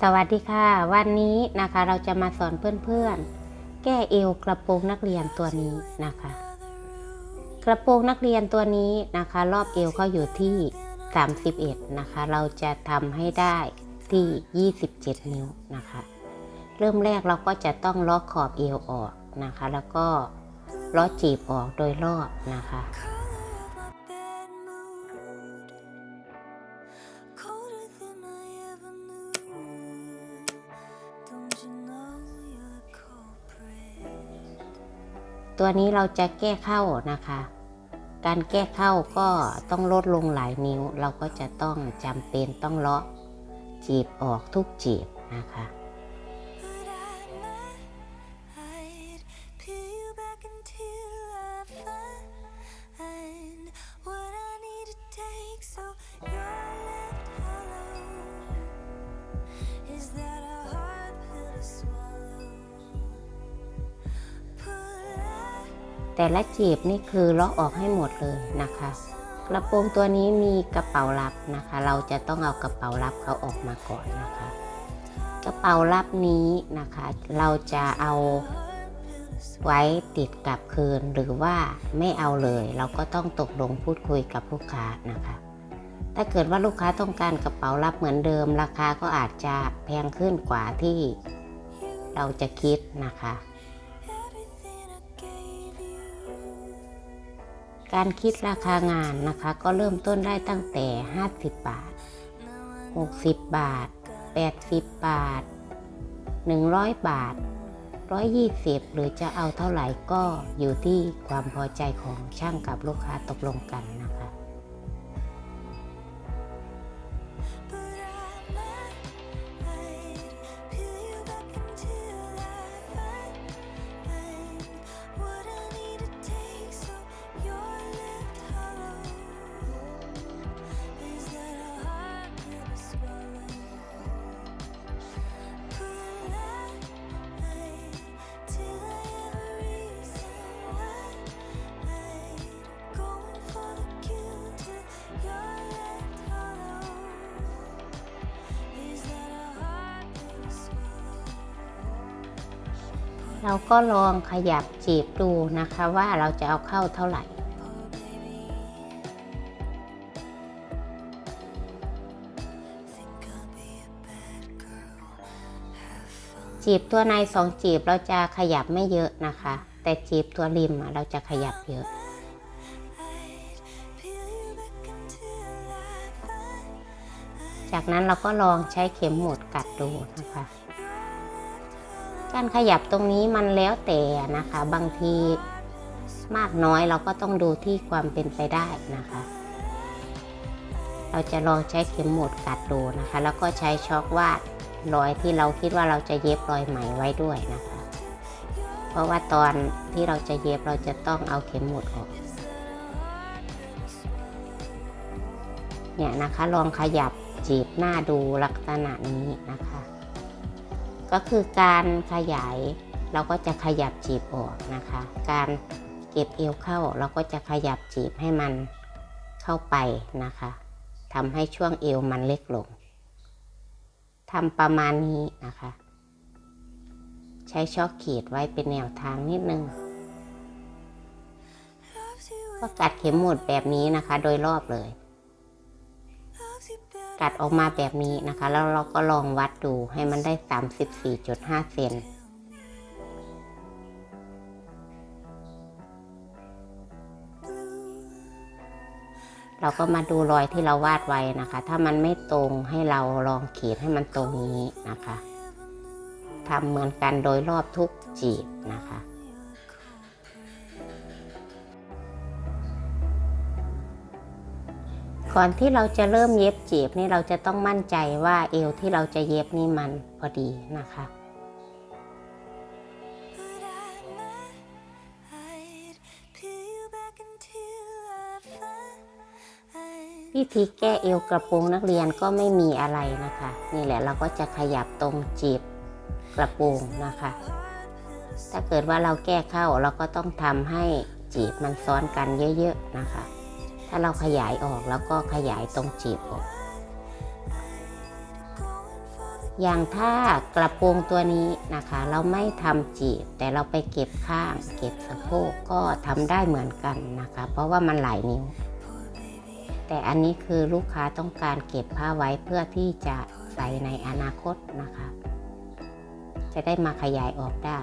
สวัสดีค่ะ วันนี้นะคะเราจะมาสอนเพื่อนๆ แก้เอวกระโปรงนักเรียนตัวนี้นะคะ กระโปรงนักเรียนตัวนี้นะคะ รอบเอวเขาอยู่ที่ 31 นะคะ เราจะทำให้ได้ที่ 27 นิ้วนะคะ เริ่มแรกเราก็จะต้องล็อกขอบเอวออกนะคะ แล้วก็ล้อกจีบออกโดยรอบนะคะ ตัวนี้เราจะแก้เข้านะคะ การแก้เข้าก็ต้องลดลงหลายนิ้ว เราก็จะต้องจำเป็นต้องเลาะจีบออกทุกจีบนะคะ แต่ละจีบนี่คือเลาะออกให้หมดเลยนะคะ กระโปรงตัวนี้มีกระเป๋าลับนะคะ เราจะต้องเอากระเป๋าลับเขาออกมาก่อนนะคะ กระเป๋าลับนี้นะคะ เราจะเอาไว้ติดกับคืนหรือว่าไม่เอาเลย เราก็ต้องตกลงพูดคุยกับลูกค้านะคะ ถ้าเกิดว่าลูกค้าต้องการกระเป๋าลับเหมือนเดิม ราคาก็อาจจะแพงขึ้นกว่าที่เราจะคิดนะคะ การคิดราคางานนะคะ ก็เริ่มต้นได้ตั้งแต่ 50 บาท 60 บาท 80 บาท 100 บาท 120 หรือจะเอาเท่าไหร่ก็อยู่ที่ความพอใจของช่างกับลูกค้าตกลงกันนะ เราก็ลองขยับจีบดูนะคะว่าเราจะเอาเข้าเท่าไหร่จีบตัวในสองจีบเราจะขยับไม่เยอะนะคะ แต่จีบตัวริมเราจะขยับเยอะ จากนั้นเราก็ลองใช้เข็มหมุดกัดดูนะคะ การขยับตรงนี้มันแล้วแต่นะคะ บางทีมากน้อยเราก็ต้องดูที่ความเป็นไปได้นะคะ เราจะลองใช้เข็มหมุดกัดดูนะคะ แล้วก็ใช้ช็อกวาดรอยที่เราคิดว่าเราจะเย็บรอยไหมไว้ด้วยนะคะ เพราะว่าตอนที่เราจะเย็บเราจะต้องเอาเข็มหมุดออกเนี่ยนะคะลองขยับจีบหน้าดูลักษณะนี้นะคะ ก็คือการขยายเราก็จะขยับจีบออกนะคะ การเก็บเอวเข้าเราก็จะขยับจีบให้มันเข้าไปนะคะทำให้ช่วงเอวมันเล็กลงทำประมาณนี้นะคะ ใช้ช็อกขีดไว้เป็นแนวทางนิดนึงก็กัดเข็มหมุดแบบนี้นะคะ โดยรอบเลย กัดออกมาแบบนี้นะคะ แล้วเราก็ลองวัดดูให้มันได้ 34.5 เซนเราก็มาดูรอยที่เราวาดไว้นะคะ ถ้ามันไม่ตรงให้เราลองขีดให้มันตรงนี้นะคะทำเหมือนกันโดยรอบทุกจีบนะคะ ก่อนที่เราจะเริ่มเย็บจีบนี่เราจะต้องมั่นใจว่าเอวที่เราจะเย็บนี่มันพอดีนะคะวิธีแก้เอวกระโปรงนักเรียนก็ไม่มีอะไรนะคะ นี่แหละเราก็จะขยับตรงจีบกระโปรงนะคะ ถ้าเกิดว่าเราแก้เข้าเราก็ต้องทำให้จีบมันซ้อนกันเยอะๆนะคะ ถ้าเราขยายออกแล้วก็ขยายตรงจีบออก อย่างถ้ากระโปรงตัวนี้นะคะ เราไม่ทำจีบ แต่เราไปเก็บข้าง เก็บสะโพกก็ทำได้เหมือนกันนะคะ เพราะว่ามันหลายนิ้ว แต่อันนี้คือลูกค้าต้องการเก็บผ้าไว้เพื่อที่จะใส่ในอนาคตนะคะ จะได้มาขยายออกได้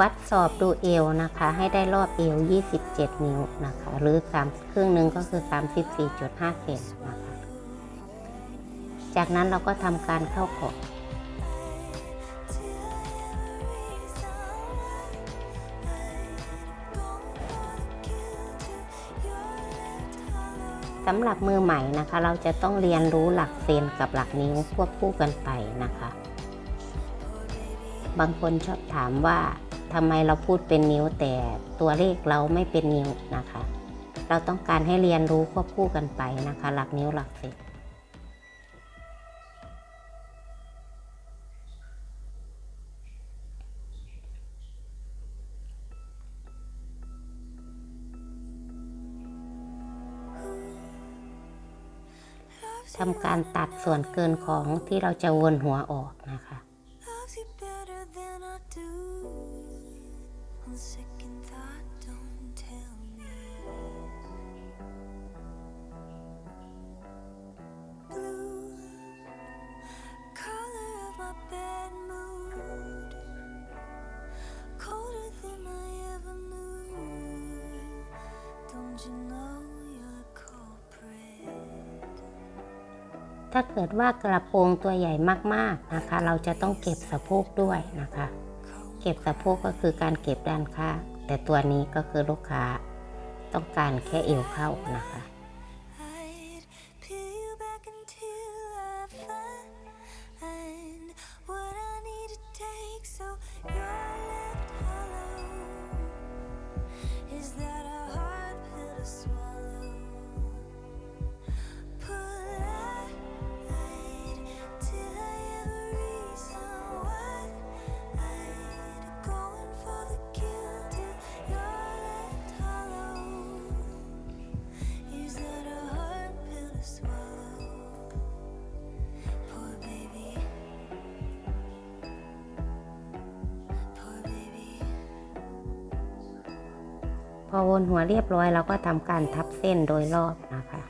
วัดสอบดูเอวนะคะ ให้ได้รอบเอว 27 นิ้วนะคะ หรือ3ครึ่งหนึ่งก็คือ 34.5เซนนะคะ จากนั้นเราก็ทำการเข้ากรอบสำหรับมือใหม่นะคะ เราจะต้องเรียนรู้หลักเซนกับหลักนิ้วควบคู่กันไปนะคะ บางคนชอบถามว่า ทำไมเราพูดเป็นนิ้วแต่ตัวเลขเราไม่เป็นนิ้วนะคะ เราต้องการให้เรียนรู้ควบคู่กันไปนะคะ หลักนิ้วหลักเซนทำการตัดส่วนเกินของที่เราจะวนหัวออกนะคะ ถ้าเกิดว่ากระโปรงตัวใหญ่มากๆนะคะ เราจะต้องเก็บสะโพกด้วยนะคะ เก็บสะโพกก็คือการเก็บด้านข้างแต่ตัวนี้ก็คือลูกค้าต้องการแค่เอวเข้านะคะ พอวนหัวเรียบร้อยเราก็ทำการทับเส้นโดยรอบนะคะ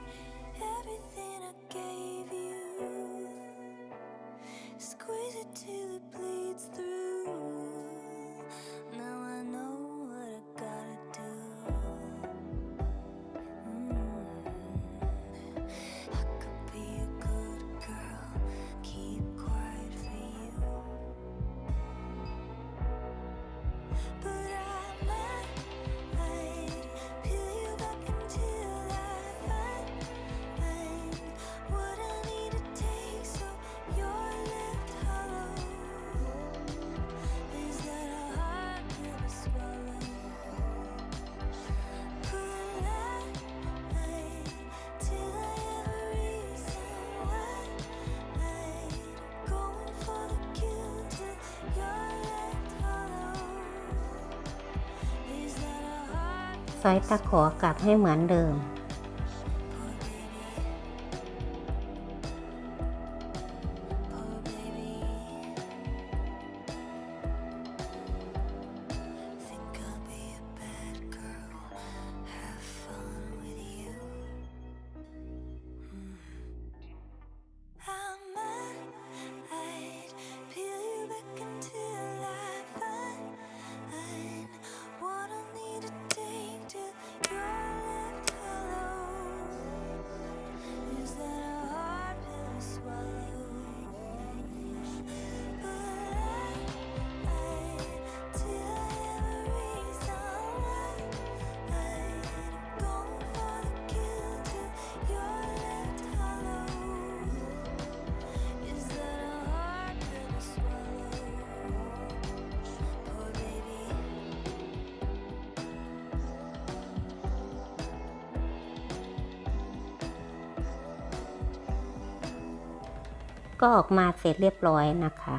ซอยตะขอกลับให้เหมือนเดิม ก็ออกมาเสร็จเรียบร้อยนะคะ